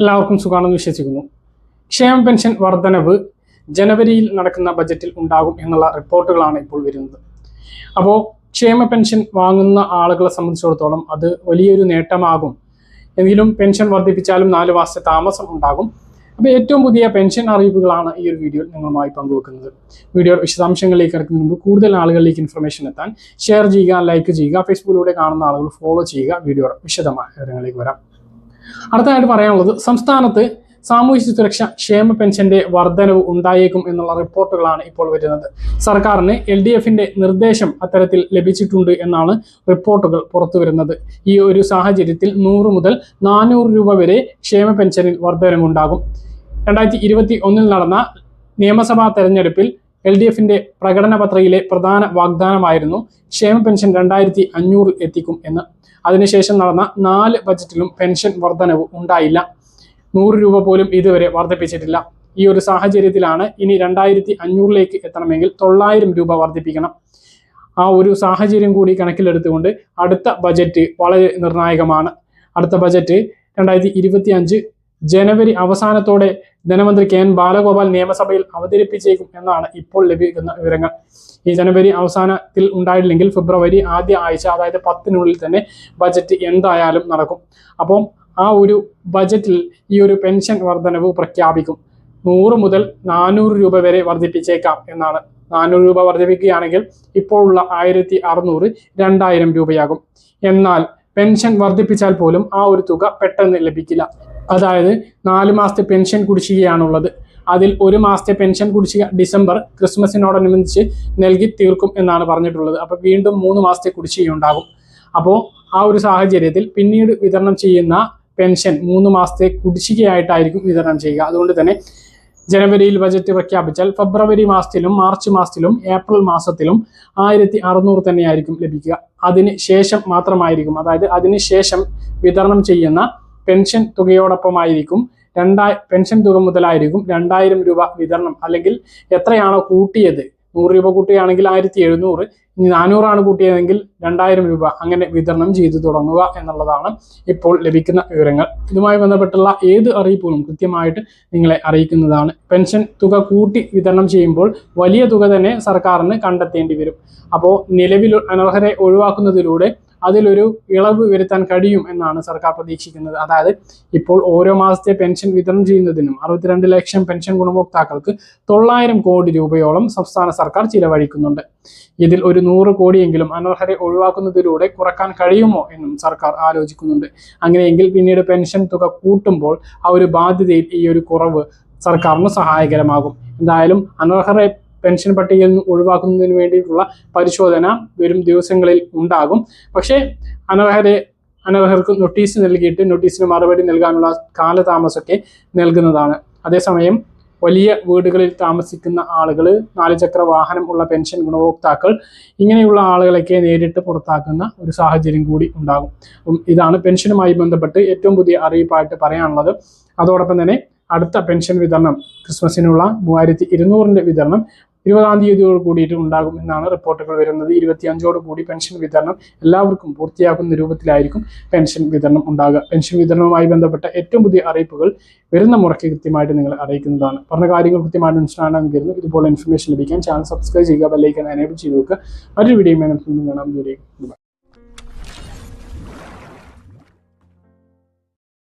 എല്ലാവർക്കും സുഖമാണെന്ന് വിശ്വസിക്കുന്നു. ക്ഷേമ പെൻഷൻ വർധനവ് ജനുവരിയിൽ നടക്കുന്ന ബജറ്റിൽ ഉണ്ടാകും എന്നുള്ള റിപ്പോർട്ടുകളാണ് ഇപ്പോൾ വരുന്നത്. അപ്പോൾ ക്ഷേമ പെൻഷൻ വാങ്ങുന്ന ആളുകളെ സംബന്ധിച്ചിടത്തോളം അത് വലിയൊരു നേട്ടമാകും. എങ്കിലും പെൻഷൻ വർദ്ധിപ്പിച്ചാലും നാല് മാസത്തെ താമസം ഉണ്ടാകും. അപ്പോൾ ഏറ്റവും പുതിയ പെൻഷൻ അറിയിപ്പുകളാണ് ഈ ഒരു വീഡിയോയിൽ നിങ്ങളുമായി പങ്കുവെക്കുന്നത്. വീഡിയോ വിശദാംശങ്ങളിലേക്ക് കിടക്കുന്നതിന് മുമ്പ് കൂടുതൽ ആളുകളിലേക്ക് ഇൻഫർമേഷൻ എത്താൻ ഷെയർ ചെയ്യുക ലൈക്ക് ചെയ്യുക ഫേസ്ബുക്കിലൂടെ കാണുന്ന ആളുകൾ ഫോളോ ചെയ്യുക. വീഡിയോ വിശദമായ വരാം. അടുത്തതായിട്ട് പറയാനുള്ളത് സംസ്ഥാനത്ത് സാമൂഹ്യ സുരക്ഷ ക്ഷേമ പെൻഷന്റെ വർധനവ് ഉണ്ടായേക്കും എന്നുള്ള റിപ്പോർട്ടുകളാണ് ഇപ്പോൾ വരുന്നത്. സർക്കാരിന് എൽ ഡി എഫിന്റെ നിർദ്ദേശം അത്തരത്തിൽ ലഭിച്ചിട്ടുണ്ട് എന്നാണ് റിപ്പോർട്ടുകൾ പുറത്തു വരുന്നത്. ഈ ഒരു സാഹചര്യത്തിൽ നൂറ് മുതൽ നാനൂറ് രൂപ വരെ ക്ഷേമ പെൻഷനിൽ വർധനവുണ്ടാകും. രണ്ടായിരത്തി ഇരുപത്തി ഒന്നിൽ നടന്ന നിയമസഭാ തെരഞ്ഞെടുപ്പിൽ എൽ ഡി എഫിന്റെ പ്രകടന പത്രികയിലെ പ്രധാന വാഗ്ദാനമായിരുന്നു ക്ഷേമ പെൻഷൻ രണ്ടായിരത്തി അഞ്ഞൂറിൽ എത്തിക്കും എന്ന്. അതിനുശേഷം നടന്ന നാല് ബജറ്റിലും പെൻഷൻ വർധനവ് ഉണ്ടായില്ല. നൂറ് രൂപ പോലും ഇതുവരെ വർദ്ധിപ്പിച്ചിട്ടില്ല ഈ ഒരു സാഹചര്യത്തിലാണ് ഇനി രണ്ടായിരത്തി അഞ്ഞൂറിലേക്ക് എത്തണമെങ്കിൽ തൊള്ളായിരം രൂപ വർദ്ധിപ്പിക്കണം ആ ഒരു സാഹചര്യം കൂടി കണക്കിലെടുത്തുകൊണ്ട് അടുത്ത ബജറ്റ് വളരെ നിർണായകമാണ്. അടുത്ത ബജറ്റ് രണ്ടായിരത്തി ഇരുപത്തി അഞ്ച് ജനുവരി അവസാനത്തോടെ ധനമന്ത്രി കെ എൻ ബാലഗോപാൽ നിയമസഭയിൽ അവതരിപ്പിച്ചേക്കും എന്നാണ് ഇപ്പോൾ ലഭിക്കുന്ന വിവരങ്ങൾ. ഈ ജനുവരി അവസാനത്തിൽ ഉണ്ടായില്ലെങ്കിൽ ഫെബ്രുവരി ആദ്യ ആഴ്ച അതായത് പത്തിനുള്ളിൽ തന്നെ ബജറ്റ് എന്തായാലും നടക്കും. അപ്പം ആ ഒരു ബജറ്റിൽ ഈ ഒരു പെൻഷൻ വർധനവ് പ്രഖ്യാപിക്കും. നൂറ് മുതൽ നാനൂറ് രൂപ വരെ വർദ്ധിപ്പിച്ചേക്കാം എന്നാണ്. നാനൂറ് രൂപ വർദ്ധിപ്പിക്കുകയാണെങ്കിൽ ഇപ്പോഴുള്ള ആയിരത്തി അറുന്നൂറ് രണ്ടായിരം രൂപയാകും. എന്നാൽ പെൻഷൻ വർദ്ധിപ്പിച്ചാൽ പോലും ആ ഒരു തുക പെട്ടെന്ന് ലഭിക്കില്ല. അതായത് നാല് മാസത്തെ പെൻഷൻ കുടിശ്ശികയാണുള്ളത്. അതിൽ ഒരു മാസത്തെ പെൻഷൻ കുടിശ്ശിക ഡിസംബർ ക്രിസ്മസിനോടനുബന്ധിച്ച് നൽകി തീർക്കും എന്നാണ് പറഞ്ഞിട്ടുള്ളത്. അപ്പോൾ വീണ്ടും മൂന്ന് മാസത്തെ കുടിശ്ശികയുണ്ടാകും. അപ്പോൾ ആ ഒരു സാഹചര്യത്തിൽ പിന്നീട് വിതരണം ചെയ്യുന്ന പെൻഷൻ മൂന്ന് മാസത്തെ കുടിശ്ശികയായിട്ടായിരിക്കും വിതരണം ചെയ്യുക. അതുകൊണ്ട് തന്നെ ജനുവരിയിൽ ബജറ്റ് പ്രഖ്യാപിച്ചാൽ ഫെബ്രുവരി മാസത്തിലും മാർച്ച് മാസത്തിലും ഏപ്രിൽ മാസത്തിലും ആയിരത്തി അറുന്നൂറ് തന്നെയായിരിക്കും ലഭിക്കുക. അതിന് ശേഷം മാത്രമായിരിക്കും. അതായത് അതിന് ശേഷം വിതരണം ചെയ്യുന്ന പെൻഷൻ തുകയോടൊപ്പമായിരിക്കും. രണ്ടായി പെൻഷൻ തുക മുതലായിരിക്കും രണ്ടായിരം രൂപ വിതരണം. അല്ലെങ്കിൽ എത്രയാണോ കൂട്ടിയത്? നൂറ് രൂപ കൂട്ടുകയാണെങ്കിൽ ആയിരത്തി എഴുന്നൂറ്. ഇനി നാനൂറാണ് കൂട്ടിയതെങ്കിൽ രണ്ടായിരം രൂപ അങ്ങനെ വിതരണം ചെയ്തു തുടങ്ങുക എന്നുള്ളതാണ് ഇപ്പോൾ ലഭിക്കുന്ന വിവരങ്ങൾ. ഇതുമായി ബന്ധപ്പെട്ടുള്ള ഏത് അറിയിപ്പുകളും കൃത്യമായിട്ട് നിങ്ങളെ അറിയിക്കുന്നതാണ്. പെൻഷൻ തുക കൂട്ടി വിതരണം ചെയ്യുമ്പോൾ വലിയ തുക തന്നെ സർക്കാരിന് കണ്ടെത്തേണ്ടി വരും. അപ്പോൾ നിലവിൽ അനർഹരെ ഒഴിവാക്കുന്നതിലൂടെ അതിലൊരു ഇളവ് വരുത്താൻ കഴിയും എന്നാണ് സർക്കാർ പ്രതീക്ഷിക്കുന്നത്. അതായത് ഇപ്പോൾ ഓരോ മാസത്തെ പെൻഷൻ വിതരണം ചെയ്യുന്നതിനും അറുപത്തിരണ്ട് ലക്ഷം പെൻഷൻ ഗുണഭോക്താക്കൾക്ക് തൊള്ളായിരം കോടി രൂപയോളം സംസ്ഥാന സർക്കാർ ചിലവഴിക്കുന്നുണ്ട്. ഇതിൽ ഒരു നൂറ് കോടിയെങ്കിലും അനർഹരെ ഒഴിവാക്കുന്നതിലൂടെ കുറയ്ക്കാൻ കഴിയുമോ എന്നും സർക്കാർ ആലോചിക്കുന്നുണ്ട്. അങ്ങനെയെങ്കിൽ പിന്നീട് പെൻഷൻ തുക കൂട്ടുമ്പോൾ ആ ഒരു ബാധ്യതയിൽ ഈ ഒരു കുറവ് സർക്കാരിന് സഹായകരമാകും. എന്തായാലും അനർഹരെ പെൻഷൻ പട്ടികയിൽ നിന്ന് ഒഴിവാക്കുന്നതിന് വേണ്ടിയിട്ടുള്ള പരിശോധന വരും ദിവസങ്ങളിൽ ഉണ്ടാകും. പക്ഷേ അനർഹരെ അനർഹർക്ക് നോട്ടീസ് നൽകിയിട്ട് നോട്ടീസിന് മറുപടി നൽകാനുള്ള കാലതാമസമൊക്കെ നൽകുന്നതാണ്. അതേസമയം വലിയ വീടുകളിൽ താമസിക്കുന്ന ആളുകൾ നാലുചക്ര വാഹനം ഉള്ള പെൻഷൻ ഗുണഭോക്താക്കൾ ഇങ്ങനെയുള്ള ആളുകളൊക്കെ നേരിട്ട് പുറത്താക്കുന്ന ഒരു സാഹചര്യം കൂടി ഉണ്ടാകും. ഇതാണ് പെൻഷനുമായി ബന്ധപ്പെട്ട് ഏറ്റവും പുതിയ അറിയിപ്പായിട്ട് പറയാനുള്ളത്. അതോടൊപ്പം തന്നെ അടുത്ത പെൻഷൻ വിതരണം ക്രിസ്മസിനുള്ള മൂവായിരത്തി ഇരുന്നൂറിന്റെ വിതരണം ഇരുപതാം തീയതിയോട് കൂടിയിട്ട് ഉണ്ടാകും എന്നാണ് റിപ്പോർട്ടുകൾ വരുന്നത്. ഇരുപത്തിയഞ്ചോട് കൂടി പെൻഷൻ വിതരണം എല്ലാവർക്കും പൂർത്തിയാക്കുന്ന രൂപത്തിലായിരിക്കും പെൻഷൻ വിതരണം ഉണ്ടാകുക. പെൻഷൻ വിതരണവുമായി ബന്ധപ്പെട്ട ഏറ്റവും പുതിയ അറിയിപ്പുകൾ വരുന്ന മുറയ്ക്ക് കൃത്യമായിട്ട് നിങ്ങൾ അറിയിക്കുന്നതാണ്. പറഞ്ഞ കാര്യങ്ങൾ കൃത്യമായിട്ട് മനസ്സിലാണെന്ന് കരുതുന്നു. ഇതുപോലെ ഇൻഫർമേഷൻ ലഭിക്കാൻ ചാനൽ സബ്സ്ക്രൈബ് ചെയ്യുക ബെല്ലൈക്കൻ എനേബിൾ ചെയ്ത് നോക്കുക മറ്റൊരു വീഡിയോ കാണാം. ദൂരേക്ക്